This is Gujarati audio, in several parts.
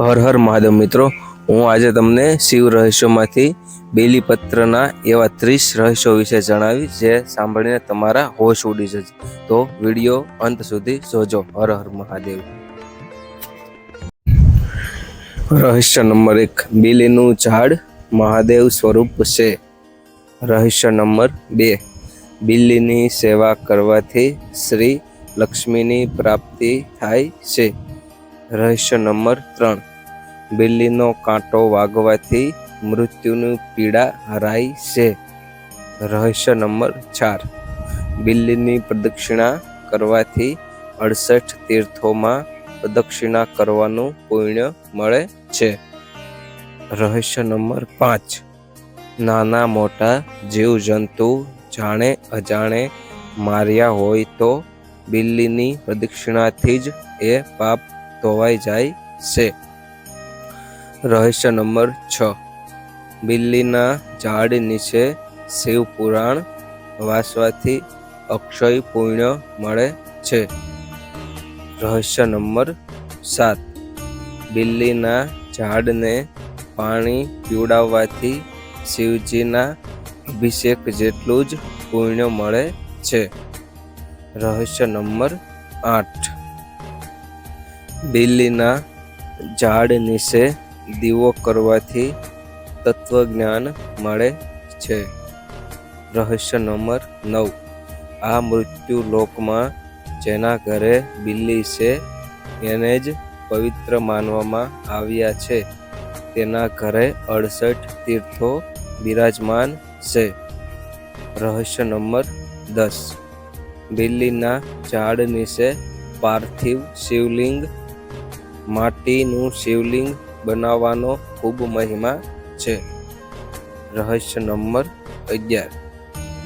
હર હર મહાદેવ મિત્રો, હું આજે તમને શિવ રહસ્યોમાંથી બેલીપત્રના એવા ત્રીસ રહસ્યો વિશે જણાવીશ જે સાંભળીને તમારા હોશ ઉડી જશે. તો વીડિયો અંત સુધી જોજો. હર હર મહાદેવ. રહસ્ય નંબર એક, બેલીનું ઝાડ મહાદેવ સ્વરૂપ છે. રહસ્ય નંબર બે બિલ્લીની સેવા કરવાથી શ્રી લક્ષ્મીની પ્રાપ્તિ થાય છે. રહસ્ય નંબર ત્રણ બિલ્લીનો કાંટો વાગવાથી મૃત્યુની પીડા હરાય છે. રહસ્ય નંબર ચાર. બિલ્લીની પ્રદક્ષિણા કરવાથી અડસઠ તીર્થોમાં પ્રદક્ષિણા કરવાનું પુણ્ય મળે છે. રહસ્ય નંબર પાંચ. નાના મોટા જીવજંતુ જાણે અજાણે માર્યા હોય તો બિલ્લીની પ્રદક્ષિણાથી જ એ પાપ ધોવાઈ જાય છે. રહસ્ય નંબર છ. બિલ્લીના ઝાડ નીચે શિવ પુરાણ વાંચવાથી અક્ષય પુણ્ય મળે છે. રહસ્ય નંબર સાત. બિલ્લીના ઝાડને પાણી પીવડાવવાથી શિવજીના અભિષેક જેટલું જ પુણ્ય મળે છે. રહસ્ય નંબર આઠ. બિલ્લીના ઝાડ નીચે દીવો કરવાથી તત્વજ્ઞાન મળે છે. રહસ્ય નંબર નવ. આ મૃત્યુ લોકમાં જેના ઘરે બિલ્લી છે, એને જ પવિત્ર માનવામાં આવ્યા છે. તેના ઘરે અડસઠ તીર્થો બિરાજમાન છે. રહસ્ય નંબર દસ. બિલ્લીના ઝાડ નીચે પાર્થિવ શિવલિંગ, માટીનું શિવલિંગ બનાવવાનો ખૂબ મહિમા છે. રહસ્ય નંબર અગિયાર.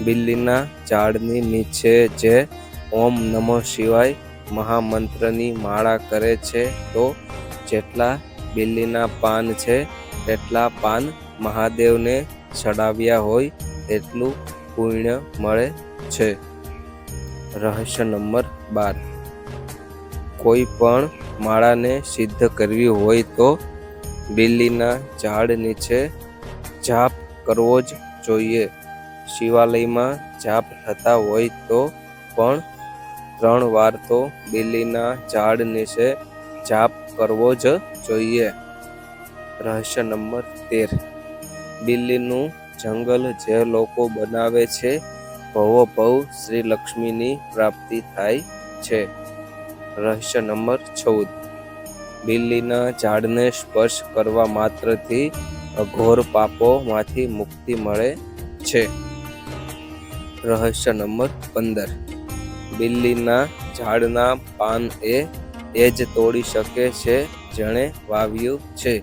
બિલ્લીના ઝાડની નીચે જે ઓમ નમઃ શિવાય મહામંત્રની માળા કરે છે, તો જેટલા બિલ્લીના પાન છે, તેટલા પાન મહાદેવને ચડાવ્યા હોય એટલું પુણ્ય મળે છે. રહસ્ય નંબર બાર. કોઈ પણ માળાને સિદ્ધ કરવી હોય તો બિલ્લીના ઝાડ નીચે જાપ કરવો જ જોઈએ. શિવાલયમાં જાપ થતા હોય તો પણ ત્રણ વાર તો બિલ્લીના ઝાડ નીચે જાપ કરવો જ જોઈએ. રહસ્ય નંબર તેર. દિલ્હીનું જંગલ જે લોકો બનાવે છે, ભવો ભવ શ્રી લક્ષ્મીની પ્રાપ્તિ થાય છે. રહસ્ય નંબર ચૌદ. બિલ્લીના ઝાડને સ્પર્શ કરવા માત્રથી અઘોર પાપોમાંથી મુક્તિ મળે છે. રહસ્ય નંબર પંદર. બિલ્લીના ઝાડના પાન એ એ જ તોડી શકે છે જેણે વાવ્યું છે.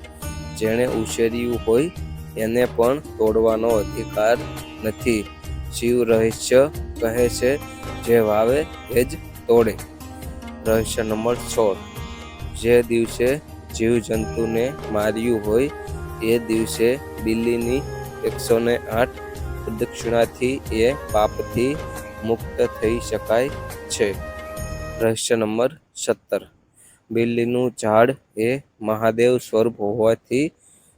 જેણે ઉછેર્યું હોય એને પણ તોડવાનો અધિકાર નથી. શિવ રહસ્ય કહે છે, જે વાવે એ જ તોડે. રહસ્ય નંબર સોળ. જે દિવસે જીવજંતુને માર્યું હોય, એ દિવસે બિલ્લીની એકસો ને આઠ પ્રદક્ષિણાથી એ પાપથી મુક્ત થઈ શકાય છે. રહસ્ય નંબર સત્તર. બિલ્લીનું ઝાડ એ મહાદેવ સ્વરૂપ હોવાથી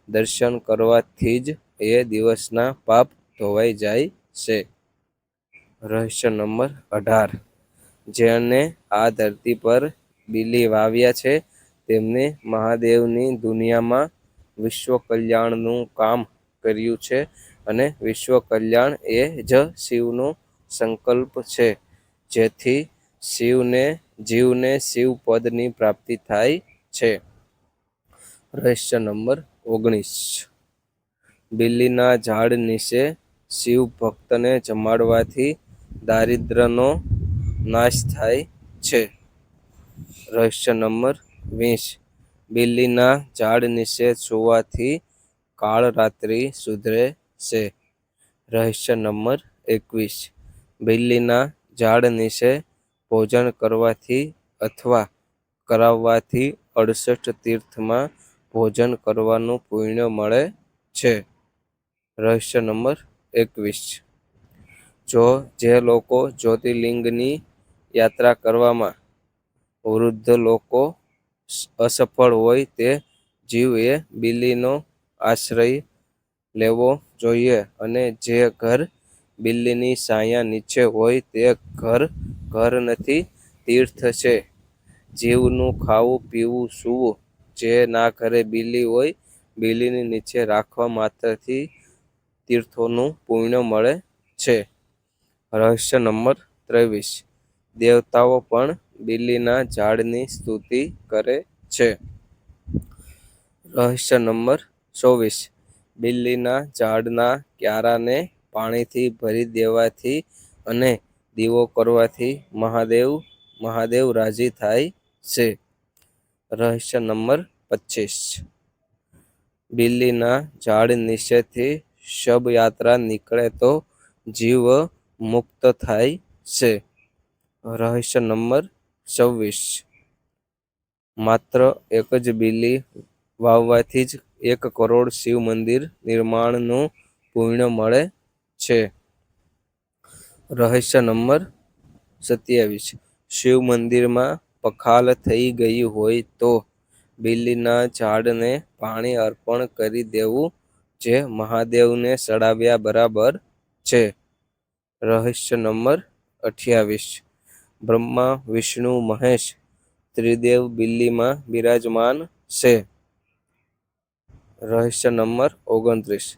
દર્શન કરવાથી જ એ દિવસના પાપ ધોવાઈ જાય છે. રહસ્ય નંબર અઢાર. જેને આ ધરતી પર બિલી વાવ્યા છે તેમને મહાદેવની દુનિયામાં વિશ્વ કલ્યાણનું કામ કર્યું છે અને વિશ્વ કલ્યાણ એ જ શિવનો સંકલ્પ છે. જેથી શિવને, જીવને શિવ પદની પ્રાપ્તિ થાય છે. રહસ્ય નંબર ઓગણીસ. બિલ્લીના ઝાડ નીચે શિવ ભક્તને જમાડવાથી દારિદ્રનો નાશ થાય છે. રહસ્ય નંબર વીસ. બિલ્લીના ઝાડ નીચે સુવાથી કાળ રાત્રિ સુધરે છે. રહસ્ય નંબર એકવીસ. બિલ્લીના ઝાડ નીચે ભોજન કરવાથી અથવા કરાવવાથી અડસઠ તીર્થમાં ભોજન કરવાનું પુણ્ય મળે છે. રહસ્ય નંબર એકવીસ. જો જે લોકો જ્યોતિર્લિંગની યાત્રા કરવામાં વૃદ્ધ લોકો અસફળ હોય તે જીવે બિલ્લીનો આશ્રય લેવો જોઈએ અને જે ઘર બિલ્લીની સાયા નીચે હોય તે ઘર ઘર નથી, તીર્થ છે. જીવનું ખાવું, પીવું, સૂવું જે ના ઘરે બિલ્લી હોય બિલ્લીની નીચે રાખવા માત્રથી તીર્થોનું પુણ્ય મળે છે. રહસ્ય નંબર ત્રેવીસ. દેવતાઓ પણ બિલ્લીના ઝાડની સ્તુતિ કરે છે. રહસ્ય નંબર ચોવીસ. બિલ્લીના ઝાડના ક્યારાને પાણીથી ભરી દેવાથી અને દીવો કરવાથી મહાદેવ મહાદેવ રાજી થાય છે. રહસ્ય નંબર પચીસ. બિલ્લીના ઝાડ નીચેથી શબયાત્રા નીકળે તો જીવ મુક્ત થાય છે. રહસ્ય નંબર છવ્વીસ. માત્ર એક જ બિલ્લી વાવવાથી જ એક કરોડ શિવ મંદિર નિર્માણનું પૂર્ણ મળે છે. રહસ્ય નંબર સત્યાવીસ. શિવ મંદિરમાં પખાલ થઈ ગઈ હોય તો બિલ્લીના ઝાડને પાણી અર્પણ કરી દેવું જે મહાદેવને સડાવ્યા બરાબર છે. રહસ્ય નંબર અઠ્યાવીસ. બ્રહ્મા, વિષ્ણુ, મહેશ, ત્રિદેવ બિલ્લીમાં બિરાજમાન છે. રહસ્ય નંબર ઓગણત્રીસ.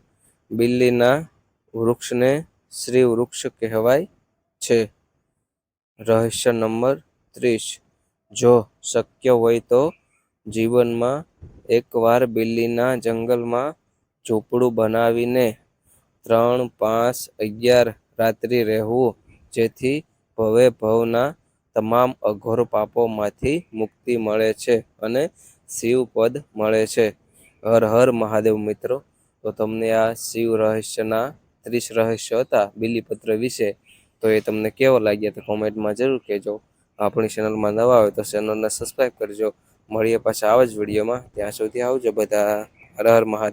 બિલ્લીના વૃક્ષને શ્રી વૃક્ષ કહેવાય છે. રહસ્ય નંબર ત્રીસ. જો શક્ય હોય તો જીવનમાં એકવાર બિલ્લીના જંગલમાં ઝૂંપડું બનાવીને ત્રણ, પાંચ, અગિયાર રાત્રિ રહેવું, જેથી ભવે ભવના તમામ અઘોર પાપોમાંથી મુક્તિ મળે છે અને શિવપદ મળે છે. હર હર મહાદેવ મિત્રો, તો તમને આ શિવ રહસ્યના ત્રીસ રહસ્યો હતા બિલીપત્ર વિશે, તો એ તમને કેવો લાગ્યા તો કોમેન્ટમાં જરૂર કહેજો. આપણી ચેનલમાં નવા હોય તો ચેનલને સબસ્ક્રાઈબ કરજો. મળીએ પાછા આવા જ વિડીયોમાં. ત્યાં સુધી આવજો બધા. હર હર મહાદેવ.